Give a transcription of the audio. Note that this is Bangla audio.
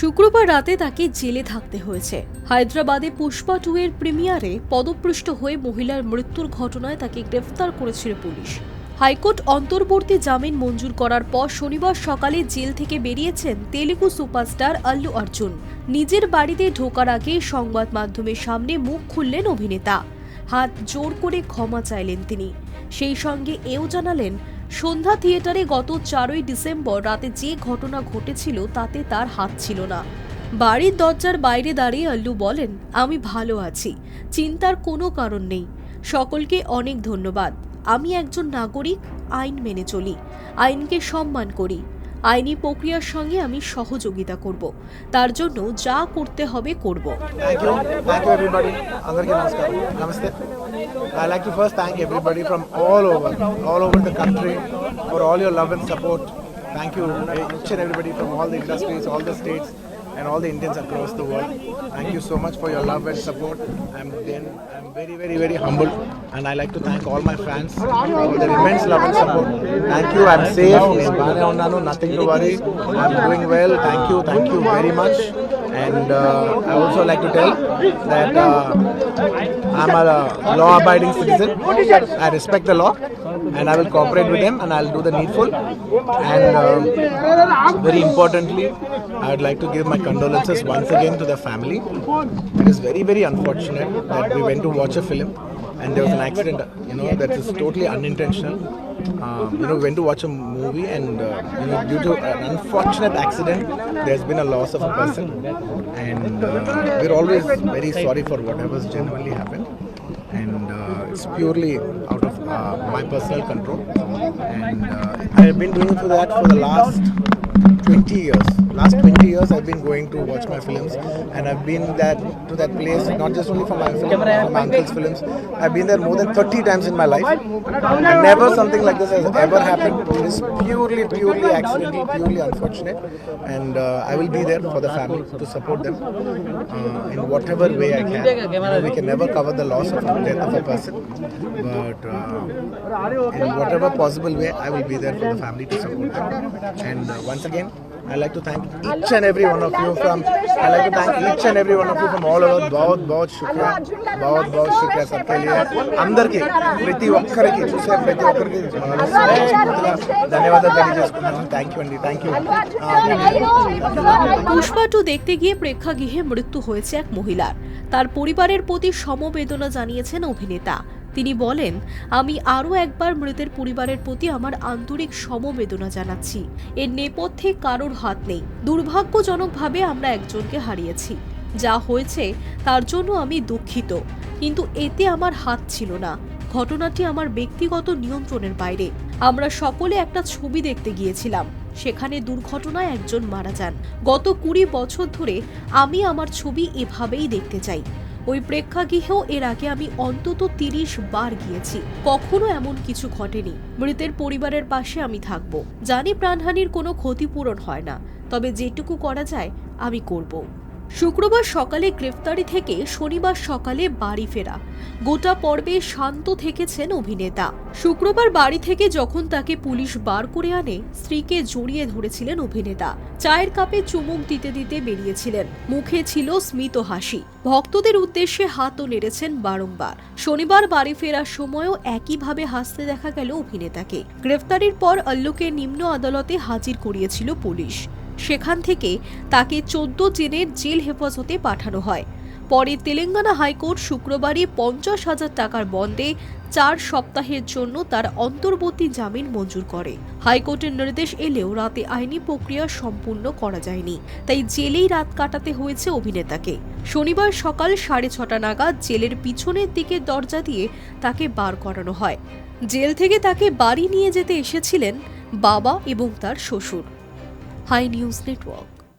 শুক্রবার রাতে তাকে জেলে থাকতে হয়েছে। হায়দ্রাবাদে পুষ্পা টু এর প্রিমিয়ারে পদপৃষ্ট হয়ে মহিলার মৃত্যুর ঘটনায় তাকে গ্রেফতার করেছিল পুলিশ। হাইকোর্ট অন্তর্বর্তী জামিন মঞ্জুর করার পর শনিবার সকালে জেল থেকে বেরিয়েছেন তেলেগু সুপারস্টার আল্লু অর্জুন। নিজের বাড়িতে ঢোকার আগে সংবাদ মাধ্যমের সামনে মুখ খুললেন অভিনেতা। হাত জোর করে ক্ষমা চাইলেন তিনি। সেই সঙ্গে এও জানালেন সন্ধ্যা থিয়েটারে গত চারই ডিসেম্বর রাতে যে ঘটনা ঘটেছিল তাতে তার হাত ছিল না। বাড়ির দরজার বাইরে দাঁড়িয়ে আল্লু বলেন, আমি ভালো আছি, চিন্তার কোনো কারণ নেই। সকলকে অনেক ধন্যবাদ। আমি একজন নাগরিক, আইন মেনে চলি। আইনকে সম্মান করি। আইনি প্রক্রিয়ার সঙ্গে আমি সহযোগিতা করব তার জন্য যা করতে হবে করব Thank you. Thank you, everybody. Andarki namaskar. Namaste. I'd like to first thank everybody from all over, all over the country for all your love and support. Thank you, each and everybody from all the industries, all the states, and all the Indians across the world. Thank you so much for your love and support. I'm, I'm very, very, very humbled and I like to thank all my fans for their immense love and support. Thank you. I'm safe. Nothing to worry. I'm doing well. Thank you. Thank you very much. And uh, I also like to tell that uh, I'm a law-abiding citizen. I respect the law, and I will cooperate with them, and I'll do the needful. And um, very importantly, I would like to give my condolences once again to the family. It is very, very unfortunate that we went to watch a film and there was an accident. You know that is totally unintentional. Um, you know, we went to watch a movie and uh, you know, due to an unfortunate accident, there's been a loss of a person, and uh, we're always very sorry for whatever's genuinely happened. And uh, it's purely out of uh, my personal control, and uh, I've been doing for that for the last 20 years. Last 20 years, I've been going to watch my films, and I've been that to that place not just only for my film, for my uncle's films. I've been there more than 30 times in my life. Never something like this has ever happened. It is purely, purely accidental, purely unfortunate, and uh, I will be there for the family to support them uh, in whatever way I can. You know, we can never cover the loss of the death of a person, but uh, in whatever possible way, I will be there for the family to support them. And uh, once again, I like to thank each and every one of you from. I like to thank each and every one of you from all over. बहुत बहुत शुक्रिया बहुत बहुत शुक्रिया सबके लिए అందరికీ ప్రతి ఒక్కరికి చూసే ప్రతి ఒక్కరికి మనస్ఫూర్తిగా ధన్యవాదాలు తెలియజేసుకున్నాను థ్యాంక్ యూ అండి థ్యాంక్ యూ পুষ্পা টু দেখতে গিয়ে প্রেক্ষাগৃহে মৃত্যু হয়েছে এক মহিলার তার পরিবারের প্রতি সমবেদনা জানিয়েছেন অভিনেতা তিনি বলেন, আমি আরও একবার মৃতের পরিবারের প্রতি আমার আন্তরিক সমবেদনা জানাচ্ছি। এর নেপথ্যে কারোর হাত নেই। দুর্ভাগ্যজনকভাবে আমরা একজনকে হারিয়েছি। যা হয়েছে, তার জন্য আমি দুঃখিত। কিন্তু এতে আমার হাত ছিল না। ঘটনাটি আমার ব্যক্তিগত নিয়ন্ত্রণের বাইরে। আমরা সকলে একটা ছবি দেখতে গিয়েছিলাম। সেখানে দুর্ঘটনায় একজন মারা যান। গত কুড়ি বছর ধরে আমি আমার ছবি এভাবেই দেখতে চাই। ওই প্রেক্ষাগৃহেও এর আগে আমি অন্তত তিরিশ বার গিয়েছি। কখনো এমন কিছু ঘটেনি। মৃতের পরিবারের পাশে আমি থাকব। জানি প্রাণহানির কোনো ক্ষতিপূরণ হয় না। তবে যেটুকু করা যায়, আমি করব। শুক্রবার সকালে গ্রেফতারি থেকে শনিবার সকালে বাড়ি ফেরা। গোটা পর্বে শান্ত থেকেছেন অভিনেতা। শুক্রবার বাড়ি থেকে যখন তাকে পুলিশ বার করে আনে, স্ত্রীকে জড়িয়ে ধরেছিলেন অভিনেতা। চায়ের কাপে চুমুক দিতে দিতে বেরিয়েছিলেন। মুখে ছিল স্মিত হাসি। ভক্তদের উদ্দেশ্যে হাতও নেড়েছেন বারংবার। শনিবার বাড়ি ফেরার সময়ও একইভাবে হাসতে দেখা গেল অভিনেতাকে। গ্রেফতারির পর অল্লুকে নিম্ন আদালতে হাজির করিয়েছিল পুলিশ। সেখান থেকে তাকে চোদ্দ দিনের জেল হেফাজতে পাঠানো হয়। পরে তেলেঙ্গানা হাইকোর্ট শুক্রবারই পঞ্চাশ হাজার টাকার বন্ডে চার সপ্তাহের জন্য তার অন্তর্বর্তী জামিন মঞ্জুর করে। হাইকোর্টের নির্দেশ এলেও রাতে আইনি প্রক্রিয়া সম্পূর্ণ করা যায়নি, তাই জেলেই রাত কাটাতে হয়েছে অভিনেতাকে। শনিবার সকাল সাড়ে ছটা নাগাদ জেলের পিছনের দিকে দরজা দিয়ে তাকে বার করানো হয়। জেল থেকে তাকে বাড়ি নিয়ে যেতে এসেছিলেন বাবা এবং তার শ্বশুর। High news network